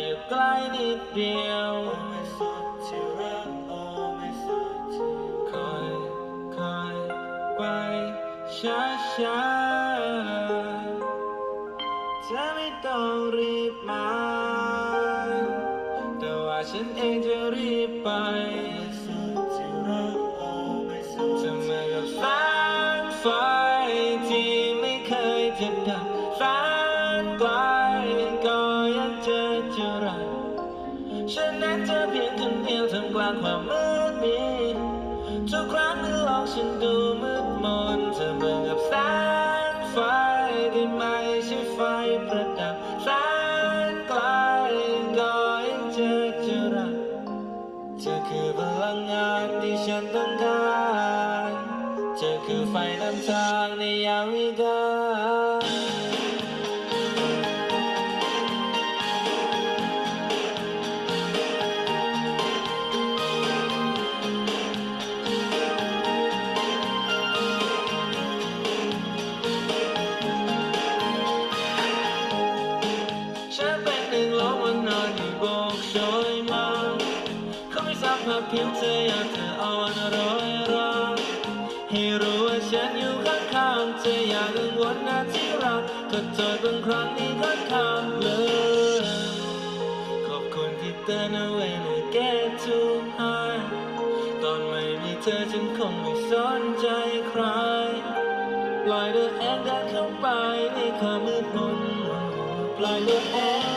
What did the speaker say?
อยู่ใกล้นิดเดียวคอยคอยไปช้าช้าเธอไม่ต้องรีบมา แต่ว่าฉันเองจะรีบไปจะเหมือนกับแสงไฟที่ไม่เคยจะดับ ฉันนั้นเธอเพียงคนเดียวท่ามกลางความมืดมิดทุกครั้งที่โลกฉันดูมืดมนเธอเหมือนกับแสงไฟที่ไม่ใช่ไฟประดับแสนไกลก็ยังเจอจะรักเธอคือพลังงานที่ฉันต้องการ เธอคือไฟนำทางในยามวิกาล มาเขาไม่สัมผัสเพียงเธออยากเธออ่อนรอยรักให้รู้ว่าฉันอยู่ข้างๆเธออย่ากังวลนะที่รักก็เจอบางครั้งนี้ค่อนข้างเลยขอบคุณที่เตือนเอาไว้ใน get to high ตอนไม่มีเธอฉันคงไม่สนใจใครปล่อยตัวเองเดินเข้าไปในความมืดมนปล่อยตัวเองเดิน